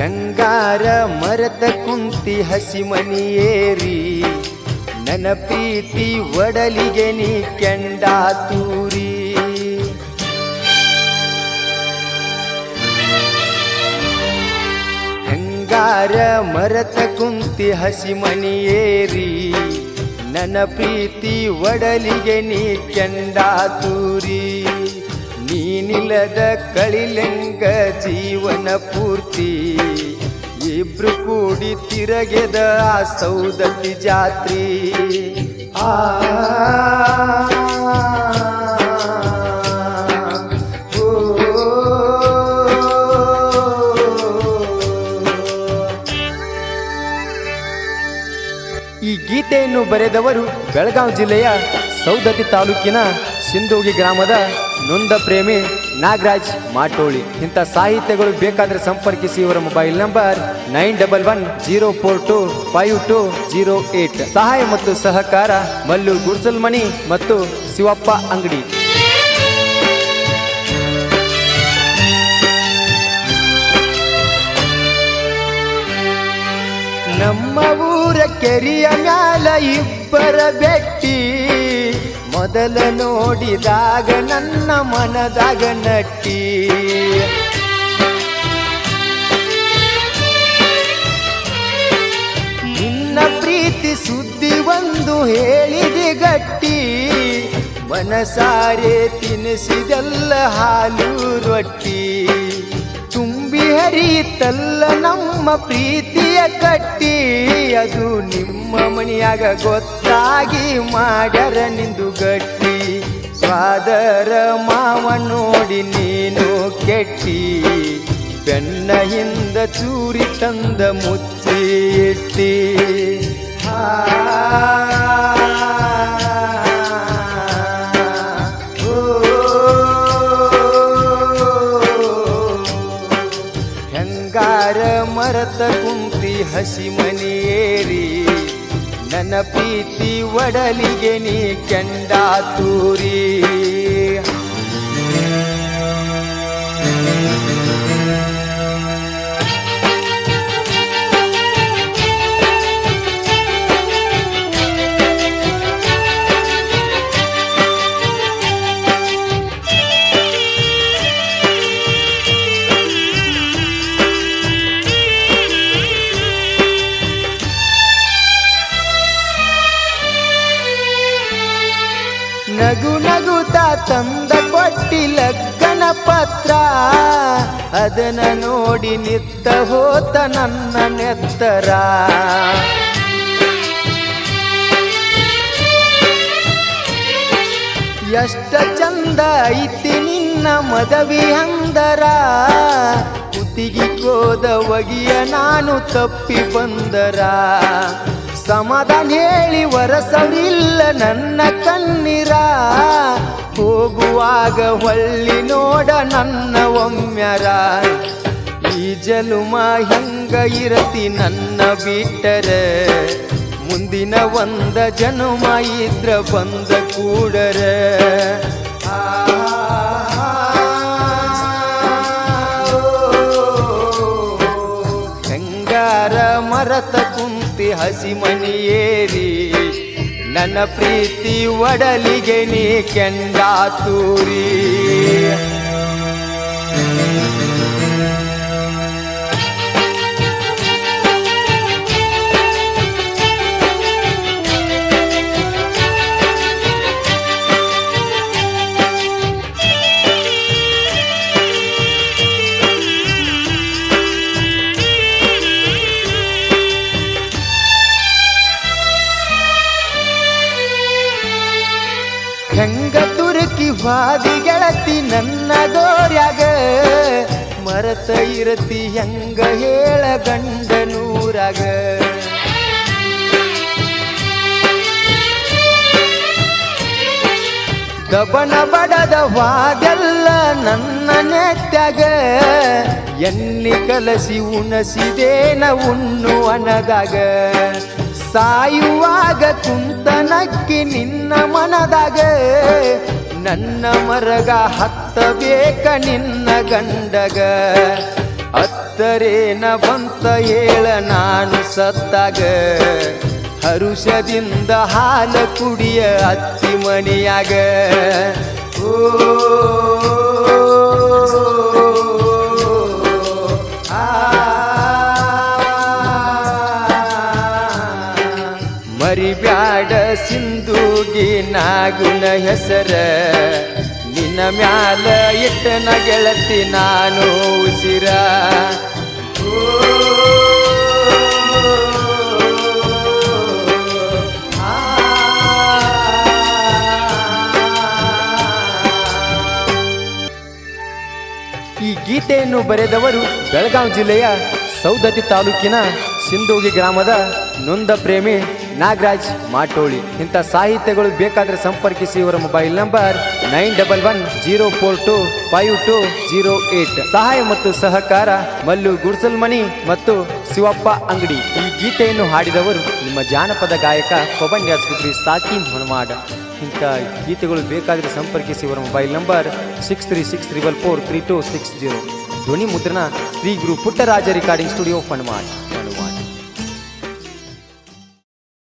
ಹೆಂಗಾರ ಮರತ ಕುಂತಿ ಹಸಿಮನಿಯೇರಿ ನನ ಪ್ರೀತಿ ಒಡಲಿಗೆ ನೀ ಕೆಂಡ ತೂರಿ. ಹೆಂಗಾರ ಮರತ ಕುಂತಿ ಹಸಿಮನಿಯೇರಿ ನನ ಪ್ರೀತಿ ಒಡಲಿಗೆ ನೀ ಕೆಂಡ ನೀನಿಲ್ಲದ ಕಳಿಲೆಂಗ ಜೀವನ ಪೂರ್ತಿ ಇಬ್ರು ಕೂಡಿ ತಿರಗೆದ ಆ ಜಾತ್ರಿ ಆ. ಈ ಗೀತೆಯನ್ನು ಬರೆದವರು ಬೆಳಗಾವಿ ಜಿಲ್ಲೆಯ ಸೌದತ್ತಿ ತಾಲೂಕಿನ ಸಿಂಧೋಗಿ ಗ್ರಾಮದ ನೊಂದ ಪ್ರೇಮಿ ನಾಗರಾಜ್ ಮಾಟೋಳಿ. ಇಂಥ ಸಾಹಿತ್ಯಗಳು ಬೇಕಾದರೆ ಸಂಪರ್ಕಿಸಿ ಇವರ mobile number nine double one zero four two five two zero eight. ಸಹಾಯ ಮತ್ತು ಸಹಕಾರ ಮಲ್ಲು ಗುರ್ಸಲ್ಮಣಿ ಮತ್ತು ಶಿವಪ್ಪ ಅಂಗಡಿ. ನಮ್ಮ ಊರ ಕೆರಿಯ ಮ್ಯಾಲ ಇಬ್ಬರ ಬೆಟ್ಟಿ ಮೊದಲ ನೋಡಿದಾಗ ನನ್ನ ಮನದಾಗ ನಟ್ಟಿ. ನಿನ್ನ ಪ್ರೀತಿ ಸುದ್ದಿ ಒಂದು ಹೇಳಿದೆ ಗಟ್ಟಿ. ಮನಸಾರೆ ತಿನಿಸಿದೆಲ್ಲ ಹಾಲು ರೊಟ್ಟಿ. ತುಂಬಿ ಹರಿಯಿತಲ್ಲ ನಮ್ಮ ಪ್ರೀತಿಯ ಕಟ್ಟಿ ಅದು ನಿಮ್ಮ ಮನೆಯಾಗ ಗೊತ್ತಾಗಿ ಮಾಡ್ಯಾರ ನಿಂದು ಗಟ್ಟಿ. ಸ್ವಾದರ ಮಾವ ನೋಡಿ ನೀನು ಕೆಟ್ಟಿ. ಬೆನ್ನ ಹಿಂದ ಚೂರಿ ತಂದ ಮುಚ್ಚಿ ಇಟ್ಟಿ ಮರತ ಕುಂತಿ ಹಸಿ ಮನಿಯೇರಿ ನನ್ನ ಪ್ರೀತಿ ಒಡಲಿಗೆ ನೀ ಕೆಂಡ ತೂರಿ. ಪತ್ರ. ಅದನ್ನ ನೋಡಿ ನಿತ್ತ ಹೋತ ನನ್ನ ನೆತ್ತರ. ಎಷ್ಟ ಚಂದ ಐತಿ ನಿನ್ನ ಮದವಿ ಅಂದರ. ಕುತ್ತಿಗೆ ಕೋದ ಒಗಿಯ ನಾನು ತಪ್ಪಿ ಬಂದರ. ಸಮಾಧಾನ ಹೇಳಿ ವರಸವಿಲ್ಲ ನನ್ನ ಕಣ್ಣಿರ. ಹೋಗುವಾಗ ಹೊಳ್ಳಿ ನೋಡ ನನ್ನ ಒಮ್ಮ್ಯರ ಈ ಜಲುಮ ಹೆಂಗ ಇರತಿ ನನ್ನ ಬಿಟ್ಟರೆ ಮುಂದಿನ ಒಂದ ಜನುಮ ಇದ್ರ ಬಂದ ಕೂಡರ ಹೆಂಗಾರ ಮರತ ಕುಂತಿ ಹಸಿ ಮನಿಯೇರಿ ನನ್ನ ಪ್ರೀತಿ ಒಡಲಿಗೆ ನೀ ಕೆಂಡ ತೂರಿ. ಹೆಂಗ ತುರುಕಿ ಹಾದಿ ಗೆಳತಿ ನನ್ನ ಗೋರ್ಯಾಗ ಮರತ ಇರತಿ ಹೆಂಗ ಹೇಳ ಗಂಡನೂರಾಗ? ದಬನ ಬಡದ ವಾದೆಲ್ಲ ನನ್ನ ನೆತ್ಯಾಗ? ಎಣ್ಣಿ ಕಲಸಿ ಉಣಸಿದೇನ ಉಣ್ಣು ಸಾಯುವಾಗ ಕುಂತನಕ್ಕಿ ನಿನ್ನ ಮನದಾಗ, ನನ್ನ ಮರಗ ಹತ್ತಬೇಕ ನಿನ್ನ ಗಂಡಗ. ಅತ್ತರೇನ ಬಂತ ಹೇಳ ನಾನು ಸತ್ತಾಗ. ಹರುಷದಿಂದ ಹಾಲ ಕುಡಿಯ ಅತ್ತಿ ಮನಿಯಾಗ ಓ ಮರಿಬ್ಯಾಡ ಸಿಂಧೂಗಿ ನಾಗುನ ಹೆಸರ ನಿನ್ನ ಮ್ಯಾಲ ಇಟ್ಟನ ಗೆಳತಿ ನಾನು ಉಸಿರ. ಈ ಗೀತೆಯನ್ನು ಬರೆದವರು ಬೆಳಗಾವಿ ಜಿಲ್ಲೆಯ ಸೌದತ್ತಿ ತಾಲೂಕಿನ ಸಿಂಧೂಗಿ ಗ್ರಾಮದ ನೊಂದ ಪ್ರೇಮಿ ನಾಗರಾಜ್ ಮಾಟೋಳಿ. ಇಂಥ ಸಾಹಿತ್ಯಗಳು ಬೇಕಾದರೆ ಸಂಪರ್ಕಿಸಿ ಇವರ mobile number nine double one zero four two five two zero eight. ಸಹಾಯ ಮತ್ತು ಸಹಕಾರ ಮಲ್ಲು ಗುಡ್ಸಲ್ಮಣಿ ಮತ್ತು ಶಿವಪ್ಪ ಅಂಗಡಿ. ಈ ಗೀತೆಯನ್ನು ಹಾಡಿದವರು ನಿಮ್ಮ ಜಾನಪದ ಗಾಯಕ ಕೊಬಂಡ್ಯಾಸ್ಗುತ್ರಿ ಸಾಕಿನ್ ಹೊನಮಾಡ್. ಇಂಥ ಗೀತೆಗಳು ಬೇಕಾದರೆ ಸಂಪರ್ಕಿಸಿ ಇವರ mobile number six three six triple four three two six zero. ಧ್ವನಿ ಮುದ್ರಣ ಶ್ರೀ ಗುರು ಪುಟ್ಟರಾಜ ರೆಕಾರ್ಡಿಂಗ್ ಸ್ಟುಡಿಯೋ ಫನ್ಮಾಡ್